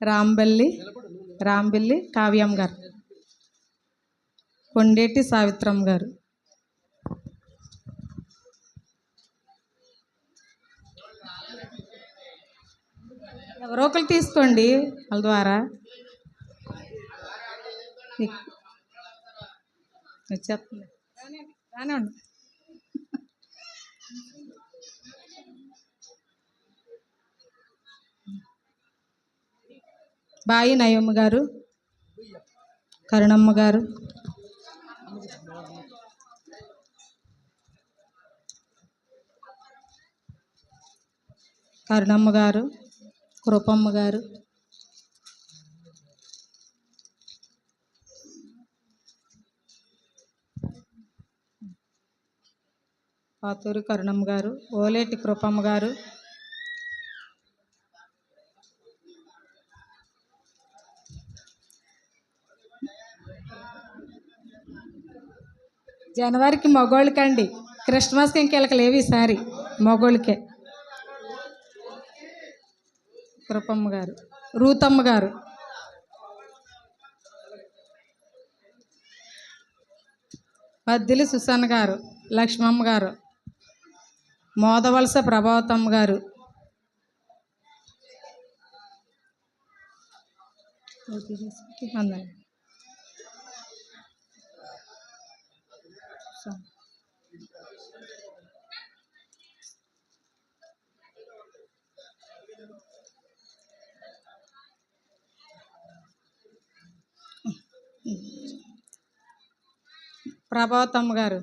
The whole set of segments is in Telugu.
రాంబల్లి రాంబిల్లి కావ్యం గారు. కొండేటి సావిత్రం గారు. ఎవరో ఒకరు తీసుకోండి వాళ్ళ ద్వారా. వచ్చేస్తుంది. రానివ్వండి. బాయి నయమ్మ గారు కరుణమ్మ గారు. కరుణమ్మ గారు కృపమ్మ గారు. పాతూరు కరుణమ్మ గారు ఓలేటి కృపమ్మ గారు. జనవరికి మగోళ్ళకండి. క్రిస్మస్కి ఇంకెళ్ళక లేవు ఈసారి. మగోళ్ళకే. కృపమ్మ గారు. రూతమ్మ గారు. పద్దిలి సుసన్న గారు. లక్ష్మమ్మ గారు. మోదవలస ప్రభావతమ్మ గారు. అందండి ప్రభావతమ్మ గారు.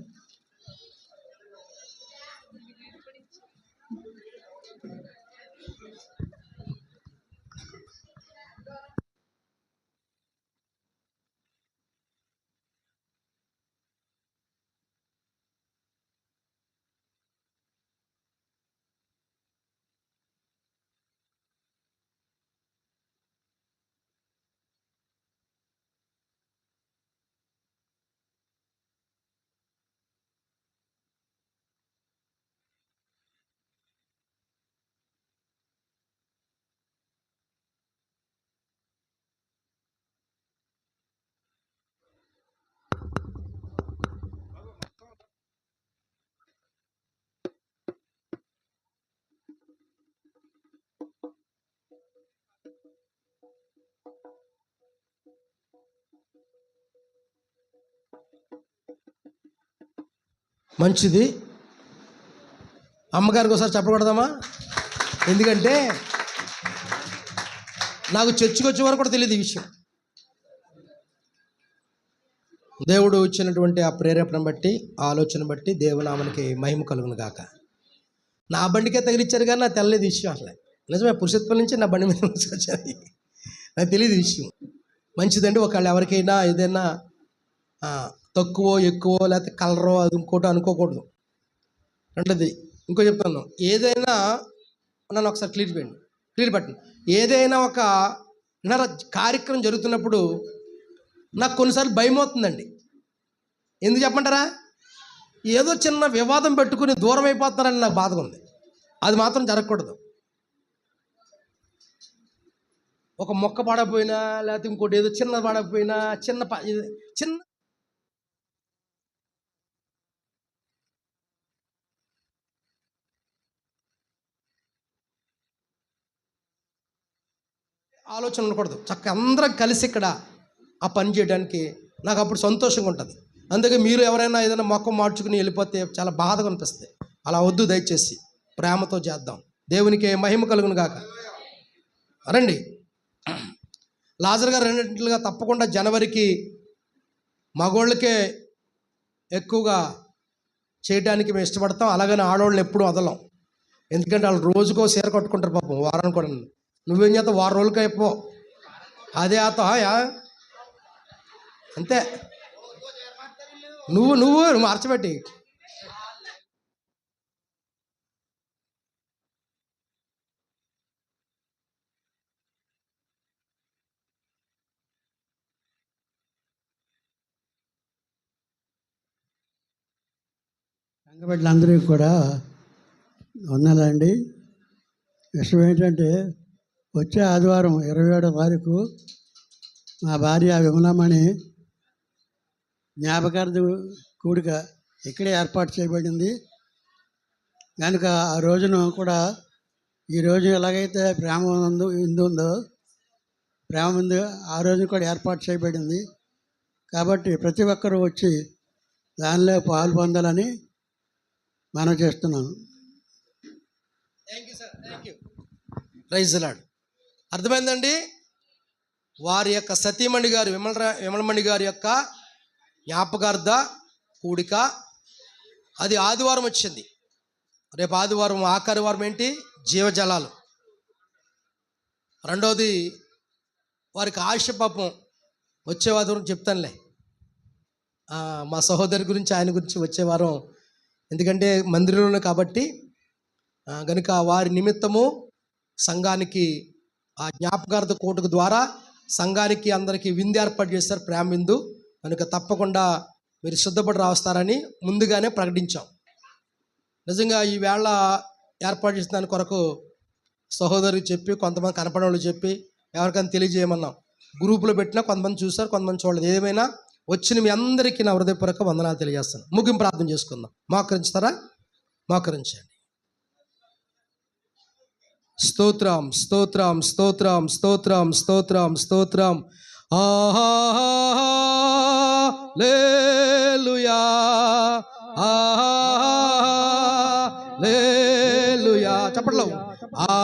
మంచిది. అమ్మగారికి ఒకసారి చెప్పకూడదమ్మా ఎందుకంటే నాకు చర్చికి వచ్చే వరకు కూడా తెలియదు ఈ విషయం. దేవుడు ఇచ్చినటువంటి ఆ ప్రేరేపణ బట్టి ఆలోచన బట్టి దేవునామనికి మహిమ కలుగును గాక. నా బండికే తగిలిచ్చారు కానీ నా తెల్లది విషయం అసలు. నిజమే పురుషత్వం నుంచి నా బండి మీద వచ్చారు నాకు తెలియదు విషయం. మంచిదండి ఒకవేళ ఎవరికైనా ఏదైనా తక్కువ ఎక్కువ లేకపోతే కలరో అది ఇంకోటో అనుకోకూడదు. రెండోది ఇంకో చెప్తాను. ఏదైనా నన్ను ఒకసారి క్లియర్ చేయండి. క్లియర్ పెట్టండి. ఏదైనా ఒక నర కార్యక్రమం జరుగుతున్నప్పుడు నాకు కొన్నిసార్లు భయం అవుతుందండి ఎందుకు చెప్పమంటారా? ఏదో చిన్న వివాదం పెట్టుకుని దూరం అయిపోతున్నారని నాకు బాధగా ఉంది. అది మాత్రం జరగకూడదు. ఒక మొక్క పడకపోయినా లేకపోతే ఇంకోటి ఏదో చిన్న పడకపోయినా చిన్న చిన్న ఆలోచన ఉండకూడదు. చక్కగా అందరం కలిసి ఇక్కడ ఆ పని చేయడానికి నాకు అప్పుడు సంతోషంగా ఉంటుంది. అందుకే మీరు ఎవరైనా ఏదైనా మొక్క మార్చుకుని వెళ్ళిపోతే చాలా బాధగా అనిపిస్తుంది. అలా వద్దు దయచేసి ప్రేమతో చేద్దాం. దేవునికి మహిమ కలుగును గాక. రండి. లాజర్ గారు రెండింటిగా తప్పకుండా జనవరికి మగోళ్ళకే ఎక్కువగా చేయడానికి మేము ఇష్టపడతాం. అలాగని ఆడవాళ్ళని ఎప్పుడూ వదలం. ఎందుకంటే వాళ్ళు రోజుకో సీర కట్టుకుంటారు పాపం వారానికి కూడా నువ్వేం చేస్తావు? వారం రోజులకి అయిపో. అదే ఆతయా అంతే. నువ్వు నువ్వు నువ్వు మార్చబెట్టి. రంగబిడ్డలందరికీ కూడా వందలండి. విషయం ఏంటంటే వచ్చే ఆదివారం ఇరవై ఏడో తారీఖు మా భార్య విమలమణి జ్ఞాపకార్థ కూడిక ఇక్కడే ఏర్పాటు చేయబడింది. కనుక ఆ రోజున కూడా ఈ రోజు ఎలాగైతే ప్రేమ ఉందో ఇందు ఉందో ప్రేమ ఉంది ఆ రోజు కూడా ఏర్పాటు చేయబడింది. కాబట్టి ప్రతి ఒక్కరూ వచ్చి దానిలో పాలు పొందాలని మనం చేస్తున్నాను. Thank you sir thank you praise Lord అర్థమైందండి? వారి యొక్క సతీమణి గారు విమల విమలమణి గారి యొక్క జ్ఞాపకార్థ కూడిక అది ఆదివారం వచ్చింది. రేపు ఆదివారం ఆఖరి వారం ఏంటి? జీవజలాలు. రెండవది వారికి ఆశ పాపం వచ్చే వారం చెప్తానులే. మా సహోదరి గురించి ఆయన గురించి వచ్చే వారం ఎందుకంటే మందిరంలోనే కాబట్టి గనుక వారి నిమిత్తము సంఘానికి ఆ జ్ఞాపకార్థ కోటుకు ద్వారా సంఘానికి అందరికీ విందు ఏర్పాటు చేస్తారు ప్రేమ విందు. కనుక తప్పకుండా మీరు సిద్ధపడి రావస్తారని ముందుగానే ప్రకటించాం. నిజంగా ఈ వేళ ఏర్పాటు చేసిన దాని కొరకు సహోదరికి చెప్పి కొంతమంది కనపడే వాళ్ళు చెప్పి ఎవరికైనా తెలియజేయమన్నాం. గ్రూపులో పెట్టినా కొంతమంది చూస్తారు కొంతమంది చూడలేదు. ఏమైనా వచ్చిన మీ అందరికీ నా హృదయపూర్వక వందనాలు తెలియజేస్తాను. ముగింపు ప్రార్థన చేసుకుందాం. మోకరించుతారా? మోకరించండి. స్తోత్రం స్తోత్రం స్తోత్రం స్తోత్రం స్తోత్రం స్తోత్రం. లేలుయా లేలుయా చెప్పట్లో ఆ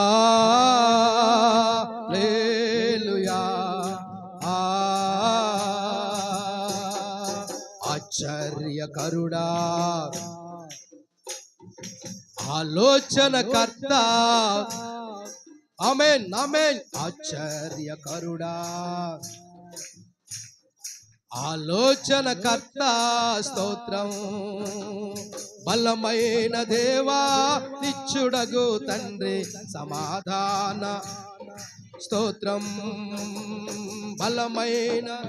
ఆశ్చర్యకరుడా ఆలోచనకర్త. ఆశ్చర్య కరుడా. ఆశ్చర్యకరుడా ఆలోచనకర్త స్తోత్రం. బలమైన దేవా నిచ్చుడగు తండ్రి సమాధాన. స్తోత్రం. బలమైన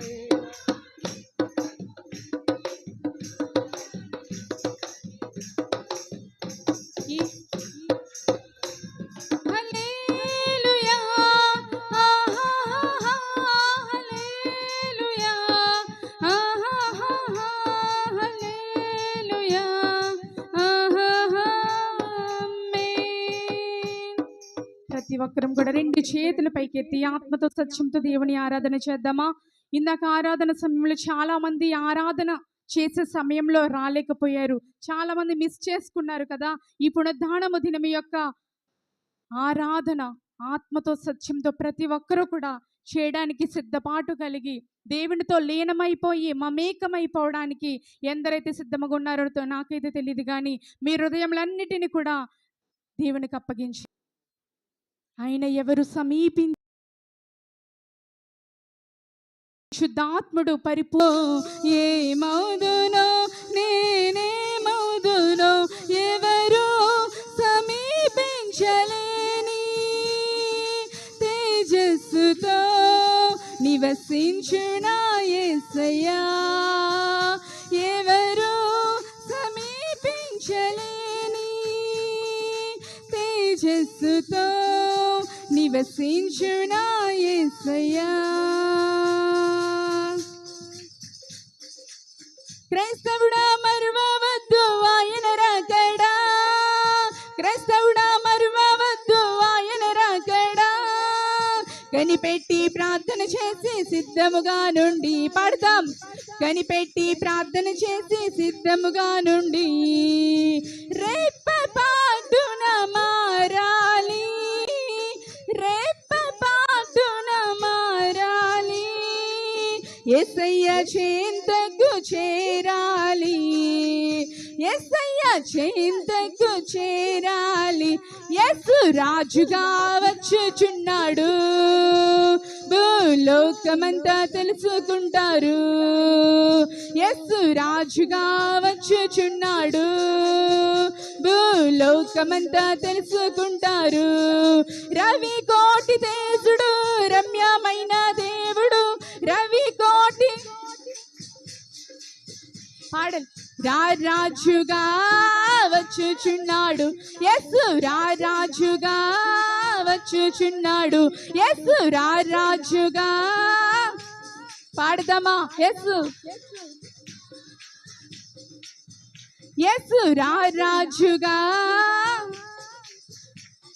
ఒక్కరం కూడా రెండు చేతులు పైకెత్తి ఆత్మతో సత్యంతో దేవుని ఆరాధన చేద్దామా? ఇందాక ఆరాధన సమయంలో చాలా మంది ఆరాధన చేసే సమయంలో రాలేకపోయారు. చాలా మంది మిస్ చేసుకున్నారు కదా. ఈ పునర్ధానము దినం యొక్క ఆరాధన ఆత్మతో సత్యంతో ప్రతి ఒక్కరూ కూడా చేయడానికి సిద్ధపాటు కలిగి దేవునితో లీనమైపోయి మమేకమైపోవడానికి ఎందరైతే సిద్ధముగా ఉన్నారో నాకైతే తెలియదు కానీ మీ హృదయములన్నిటిని కూడా దేవునికి అప్పగించి ఆయన ఎవరు సమీపి శుద్ధాత్ముడు పరిపూ ఏ మౌదునో నేనే మౌదునో ఎవరు సమీపించలేని తేజస్సుతో నివసించునా యేసయ్యా ఎవరు సమీపించలేని తేజస్సుతో నివసించునా యేసయ్యా క్రైస్తవుడా మరువవద్దు ఆయన రాకడా. క్రైస్తవుడా మరువవద్దు ఆయన రాకడా. కనిపెట్టి ప్రార్థన చేసి సిద్ధముగా నుండి పాడతాం. కనిపెట్టి ప్రార్థన చేసి సిద్ధముగా నుండి రేప పాటున ఎసయ్య చింతకు చేరాలి. ఎస్సయ్య చింతకు చేరాలి. ఎస్సు రాజుగా వచ్చుచున్నాడు. భూలోకమంతా తెలుసుకుంటారు. ఎస్సు రాజుగా వచ్చుచున్నాడు. భూలోకమంతా తెలుసుకుంటారు. రవి కోటి తేజుడు రమ్యమైన పాడల్ రారాజుగా వచ్చుచున్నాడు. ఎస్ రారాజుగా వచ్చుచున్నాడు. ఎస్ రారాజుగా. పాడదామా? ఎస్ ఎస్ రారాజుగా.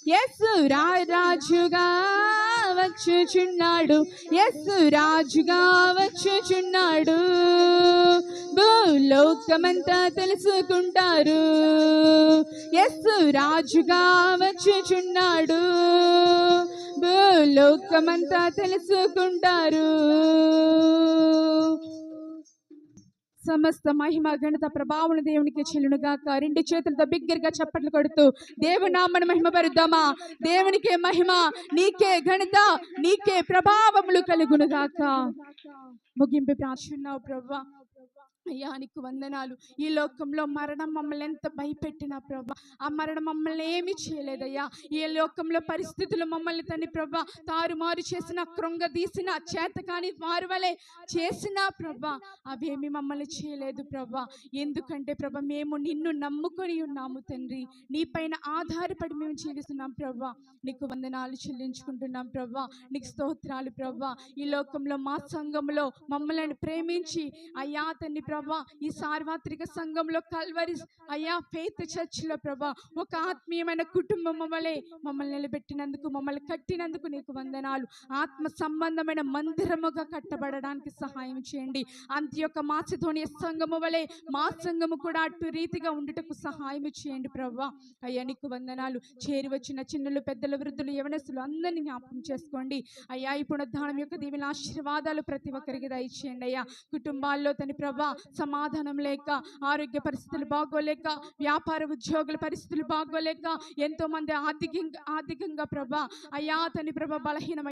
ఎస్ రారాజుగా వచ్చుచున్నాడు. ఎస్ రాజుగా వచ్చుచున్నాడు. భూలోకమంతా తెలుసుకుంటారు. ఎస్సు రాజుగా వచ్చుచున్నాడు. భూలోకమంతా తెలుసుకుంటారు. సమస్త మహిమ ఘనత ప్రభావం దేవునికి చెల్లునుగాక. రెండు చేతులతో బిగ్గరగా చప్పట్లు కొడుతూ దేవునామను మహిమ పరుద్దామా దేవునికే మహిమ నీకే ఘనత నీకే ప్రభావములు కలుగునుగాక. ముగింపు ప్రాచున్నావు ప్రభా. అయ్యా నీకు వందనాలు. ఈ లోకంలో మరణం మమ్మల్ని ఎంత భయపెట్టినా ప్రభా. ఆ మరణం మమ్మల్ని ఏమీ చేయలేదయ్యా. ఈ లోకంలో పరిస్థితులు మమ్మల్ని తండ్రి ప్రభా తారుమారు చేసిన కృంగదీసిన చేతకాని వారి వలె చేసిన ప్రభా అవేమి మమ్మల్ని చేయలేదు ప్రభా. ఎందుకంటే ప్రభా మేము నిన్ను నమ్ముకొని ఉన్నాము తండ్రి. నీ పైన ఆధారపడి మేము జీవిస్తున్నాం ప్రభా. నీకు వందనాలు చెల్లించుకుంటున్నాం ప్రభా. నీకు స్తోత్రాలు ప్రభా. ఈ లోకంలో మా సంఘంలో మమ్మల్ని ప్రేమించి అయ్యా తండ్రి ప్రభా ఈ సార్వత్రిక సంఘంలో కల్వరి అయ్యా ఫెయిత్ చర్చిలో ప్రభా ఒక ఆత్మీయమైన కుటుంబం వలె మమ్మల్ని నిలబెట్టినందుకు మమ్మల్ని కట్టినందుకు నీకు వందనాలు. ఆత్మ సంబంధమైన మందిరముగా కట్టబడడానికి సహాయం చేయండి. అంత యొక్క మాసిధోని సంఘము వలె మా సంఘము కూడా అటు రీతిగా ఉండటకు సహాయం చేయండి ప్రభా. అయ్యా నీకు వందనాలు. చేరి వచ్చిన చిన్నలు పెద్దలు వృద్ధులు యవనస్తులు అందరినీ జ్ఞాపకం చేసుకోండి. అయ్యా ఈ పునరుద్ధానం యొక్క దీవెన ఆశీర్వాదాలు ప్రతి ఒక్కరికి దయచేయండి అయ్యా. కుటుంబాల్లో తని ప్రభా సమాధానం లేక ఆరోగ్య పరిస్థితులు బాగోలేక వ్యాపార ఉద్యోగుల పరిస్థితులు బాగోలేక ఎంతో మంది ఆర్థికంగా ఆర్థికంగా ప్రభా అయ్యా అతని ప్రభా బలహీనమైన